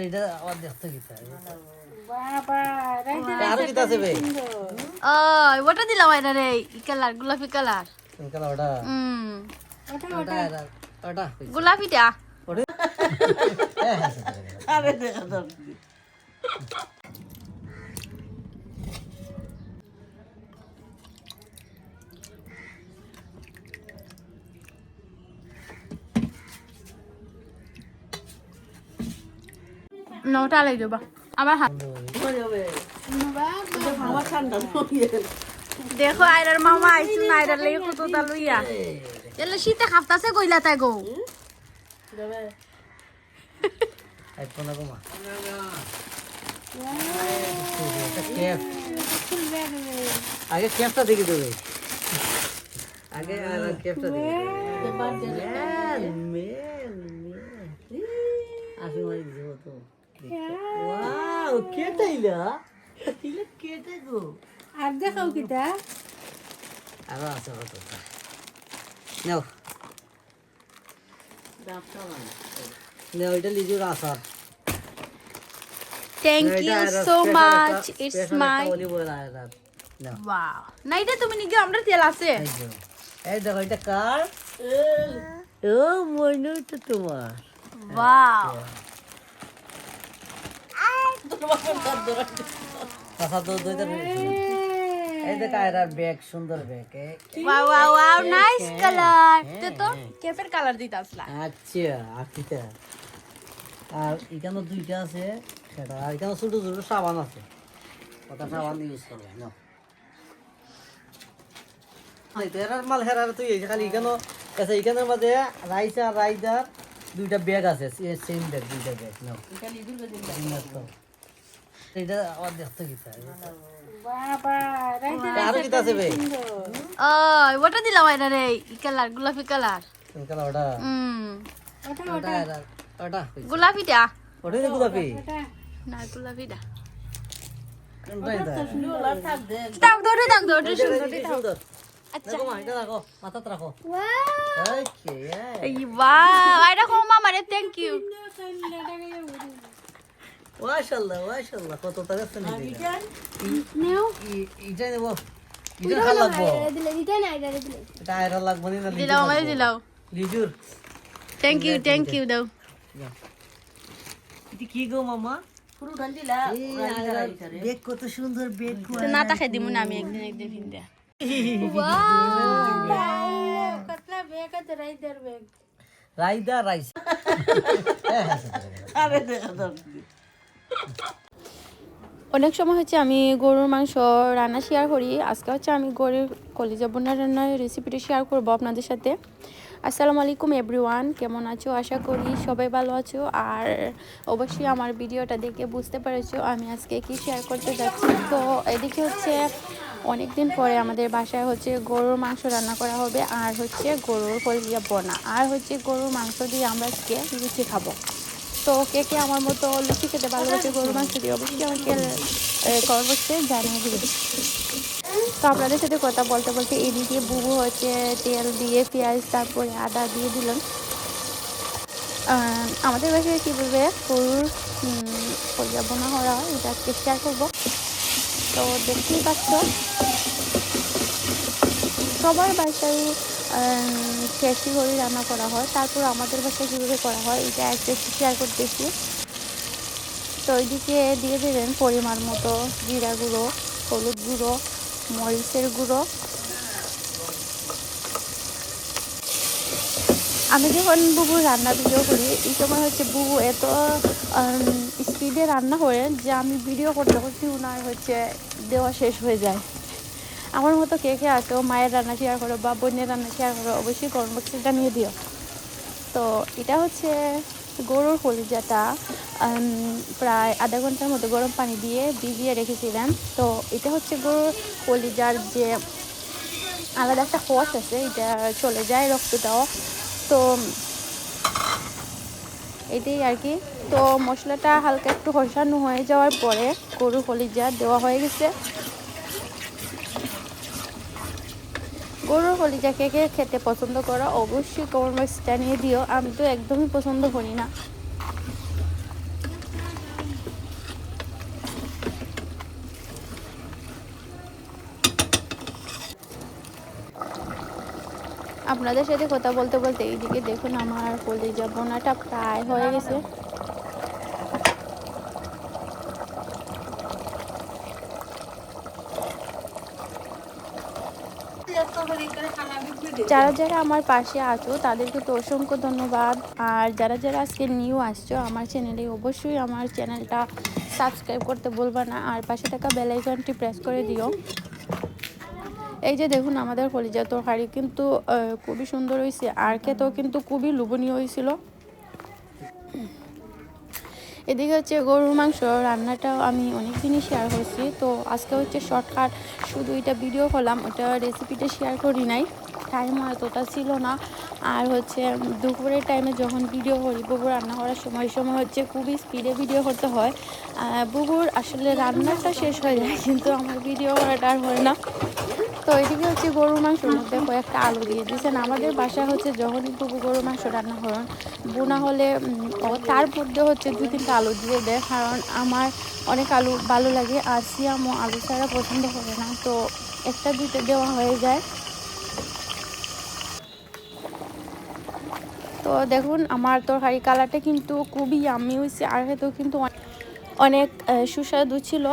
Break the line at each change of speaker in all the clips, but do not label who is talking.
এটা আবার দেখতে গেছে আরও কিতা আছে বে?
ও ওটা দিলাম এটা রে ই কালার গোলাপি কালার।
কোন কালা ওটা?
হুম।
ওটা এটা ওটা।
গোলাপিটা?
আরে দেখা।
নটা লাই দেবা। আমার হাত দেখো আইরার মামা আইছু না আইরার লাগি কতটা লইয়া। এলে শীতে খাপতাছে কইলা তাই গো।
আগে ক্যাপটা দেখে দেবে। আগে ক্যাপটা দেখে মেল মেল আসি মারি দিছে তো। ওয়াও কেটাইলা ইলা? কেটে গো?
আর দেখাও কিতা
আরও আছে কত নাও। নাও এটা লিজুর আসার
thank you so much it's my
olive oil আয়ার নাও।
ওয়াও না এটা তুমি নিকে আমরা তেল আছে।
এই দেখো এটা কার? ও মইনু তো তোমার।
ওয়াও
দুইটা আচ্ছা এখানে দুইটা আর আচ্ছা রাইস আর রাইদার দুইটা ব্যাগ আছে সেম ব্যাগ দুইটা ব্যাগ নাও এটা আবার দেখতে গেছে
বাবা
আরও কিতা আছে বে।
ও ওটা দিলাম এটা রে ই কালার গোলাপি কালার। গোলাপিটা? না থ্যাংক ইউ
মাশাআল্লাহ মাশাআল্লাহ কত টাকা আছে নি এটা
নেও।
এটা নেব। এটা খাল লাগবো এটা আয়রা লাগবো না
দিলাও আমারে দিলাও।
লিজুর।
থ্যাংক ইউ থ্যাংক ইউ দাও।
এটা কি গো মামা?
পুরো ঢাল দিলা
বেগ কত সুন্দর বেগ
না তাকে দিমু না আমি একদিন একদিন ফিন্দা
কতলা বেগ আছে রাইদার বেগ।
রাইদা রাইস।
আরে দেখা দাও
অনেক সময় হচ্ছে আমি গরুর মাংস রান্না শেয়ার করি। আজকে হচ্ছে আমি গরুর কলিজা বোনার রান্নার রেসিপিটা শেয়ার করব আপনাদের সাথে। আসসালামু আলাইকুম এভরিওয়ান কেমন আছো? আশা করি সবাই ভালো আছো। আর অবশ্যই আমার ভিডিওটা দেখে বুঝতে পেরেছ আমি আজকে কি শেয়ার করতে যাচ্ছি। তো এদিকে হচ্ছে অনেক দিন পরে আমাদের বাসায় হচ্ছে গরুর মাংস রান্না করা হবে। আর হচ্ছে গরুর কলিজা বোনা। আর হচ্ছে গরুর মাংস দিয়ে আমরা আজকে লুচি খাব। তো কে কে আমার মতো লুচি খেতে ভালোবাসে গরুর মাংস দিয়ে অবশ্যই আমাকে কল করতে জানিয়ে দিবে। তো আপনাদের সাথে কথা বলতে বলতে এদিকে বুবু হচ্ছে তেল দিয়ে পেঁয়াজ তারপরে আদা দিয়ে আহ, আমাদের বাসায় কী বলবে? গরুর বোনা করা হয় এটা শেয়ার করব। তো দেখতেই পাচ্ছ সবার বাসায় টেস্টি করে রান্না করা হয়। তারপর আমাদের বাসায় কীভাবে করা হয়, এটা একটা শেয়ার করতেছি। তো ওইদিকে দিয়ে দেবেন পরিমাণ মতো জিরা গুঁড়ো, হলুদ গুঁড়ো, মরিচের গুঁড়ো। আমি যখন বুবু রান্না ভিডিও করি, এই সময় হচ্ছে বুবু এত স্পিডে রান্না করে যে আমি ভিডিও করতে করতে উনার হচ্ছে দেওয়া শেষ হয়ে যায়। আমার মতো কে কে আছো মায়ের রান্না শেয়ার করো বা বোনের রান্না শেয়ার করো, অবশ্যই কমেন্ট বক্সে জানিয়ে দিও। তো এটা হচ্ছে গরুর কলিজাটা প্রায় আধা ঘণ্টার মতো গরম পানি দিয়ে ভিজিয়ে রেখেছিলাম। তো এটা হচ্ছে গরুর কলিজার যে আলাদা একটা ফস আছে, এটা চলে যায় রক্তটাও। তো এটাই আর কি। তো মশলাটা হালকা একটু হসানো হয়ে যাওয়ার পরে গরুর কলিজা দেওয়া হয়ে গেছে। গরুর কলিজা কে কে খেতে পছন্দ করা অবশ্যই কমেন্ট বক্স জানিয়ে দিও। আমি তো একদমই পছন্দ করি না। আপনাদের সাথে কথা বলতে বলতে এইদিকে দেখুন আমার কলিজা বোনাটা প্রায় হয়ে গেছে। যারা যারা আমার পাশে আছো, তাদেরকে তো অসংখ্য ধন্যবাদ। আর যারা যারা আজকে নিউ আসছো, আমার চ্যানেলে অবশ্যই আমার চ্যানেলটা সাবস্ক্রাইব করতে বলবা না। আর পাশে থাকা বেলাইকনটি প্রেস করে দিও। এই যে দেখুন, আমাদের কলিজা তরকারি কিন্তু খুবই সুন্দর হয়েছে আর খেতেও কিন্তু খুবই লোভনীয় হয়েছিল এদিকে হচ্ছে গরুর মাংস রান্নাটাও আমি অনেক দিনই শেয়ার করছি। তো আজকে হচ্ছে শর্টকাট শুধু এটা ভিডিও করলাম, ওটা রেসিপিটা শেয়ার করি নাই। টাইম এতটা ছিল না। আর হচ্ছে দুপুরের টাইমে যখন ভিডিও করি বুবু রান্না করার সময় সময় হচ্ছে খুবই স্পিডে ভিডিও করতে হয়। বুবুর আসলে রান্নাটা শেষ হয়ে যায় কিন্তু আমার ভিডিও করাটা আর হয় না। তো এদিকে হচ্ছে গরুর মাংসের মধ্যে কয়েকটা আলু দিয়ে দিয়েছেন। আমাদের বাসায় হচ্ছে যখনই বুবু গরুর মাংস রান্না করেন বোনা হলে তার মধ্যে হচ্ছে দুই তিনটা আলু দিয়ে দেয়, কারণ আমার অনেক আলু ভালো লাগে আর সিয়ামও আলু ছাড়া পছন্দ করে না। তো একটা দুইটা দেওয়া হয়ে যায়। তো দেখুন, আমার তরকারি কালারটা কিন্তু খুবই আমি হয়েছে আর হয়তো কিন্তু অনেক সুস্বাদু ছিল।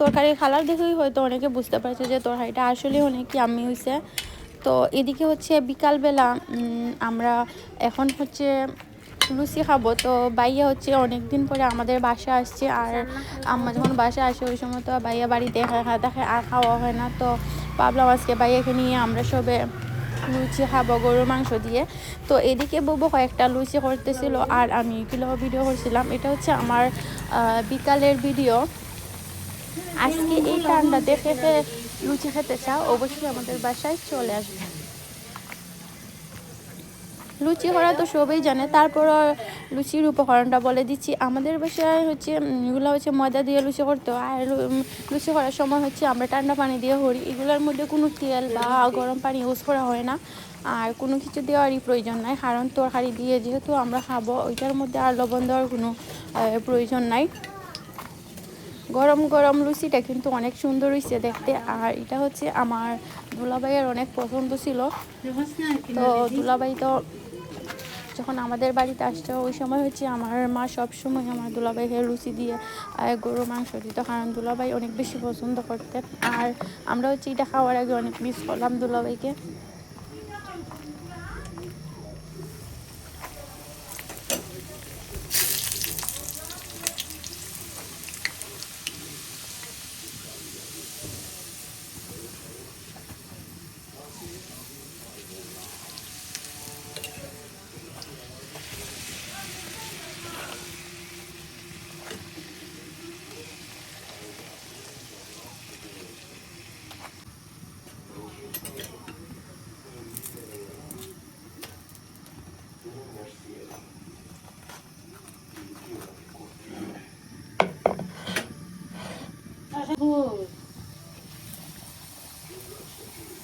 তরকারির কালার দেখেই হয়তো অনেকে বুঝতে পারছে যে তরকারিটা আসলে অনেক আমি হয়েছে। তো এদিকে হচ্ছে বিকালবেলা আমরা এখন হচ্ছে লুচি খাব। তো বাইয়া হচ্ছে অনেক দিন পরে আমাদের বাসা আসছে আর আম্মা যখন বাসা আসে ওই সময় তো বাইয়া বাড়িতে একা থাকে, আর খাওয়া হয় না। তো ভাবলাম আজকে বাইয়াকে নিয়ে আমরা সবে লুচি খাব, গরুর মাংস দিয়ে। তো এদিকে বউবো কয়েকটা লুচি করতেছিল আর আমি কিলো ভিডিও করছিলাম। এটা হচ্ছে আমার বিকালের ভিডিও। আজকে এই ঠান্ডাতে খেতে লুচি খেতে চাও, অবশ্যই আমাদের বাসায় চলে আসবে। লুচি করা তো সবাই জানে, তারপর লুচির উপকরণটা বলে দিচ্ছি। আমাদের বাসায় হচ্ছে এগুলো হচ্ছে ময়দা দিয়ে লুচি করতে, আর লুচি করার সময় হচ্ছে আমরা ঠান্ডা পানি দিয়ে করি এগুলোর মধ্যে কোনো তেল বা গরম পানি ইউজ করা হয় না, আর কোনো কিছু দেওয়ারই প্রয়োজন নাই, কারণ তরকারি দিয়ে যেহেতু আমরা খাব, ওইটার মধ্যে আর লবণ দেওয়ার কোনো প্রয়োজন নাই। গরম গরম লুচিটা কিন্তু অনেক সুন্দর হয়েছে দেখতে। আর এটা হচ্ছে আমার দুলাভাইয়ের অনেক পছন্দ ছিল। তো দুলাভাই তো যখন আমাদের বাড়িতে আসতো, ওই সময় হচ্ছে আমার মা সব সময় আমার দুলাভাইকে লুচি দিয়ে গরুর মাংস দিত। কারণ দুলাভাই অনেক বেশি পছন্দ করতেন। আর আমরা হচ্ছে এটা খাওয়ার আগে অনেক মিস করলাম দুলাভাইকে।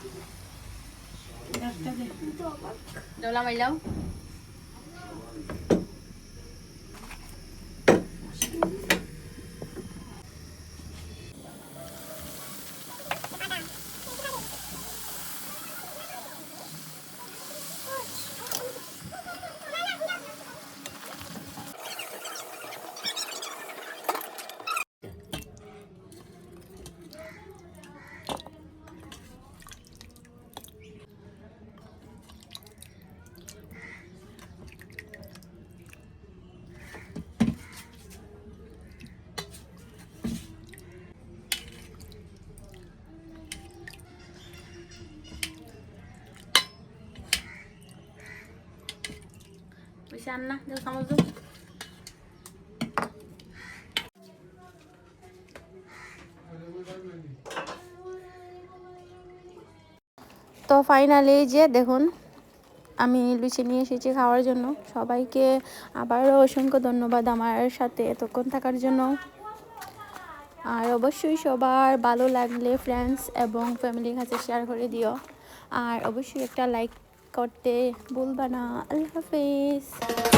Eh. Daw lang ilaw? দেও চামচ দাও তো ফাইনালি যে দেখুন, আমি লুচি নিয়ে এসেছি খাওয়ার জন্য। সবাইকে আবারও অসংখ্য ধন্যবাদ আমার সাথে এতক্ষণ থাকার জন্য। আর অবশ্যই সবার ভালো লাগলে ফ্রেন্ডস এবং ফ্যামিলির কাছে শেয়ার করে দিও। আর অবশ্যই একটা লাইক করতে ভুলবা না। আল্লাহ হাফিজ।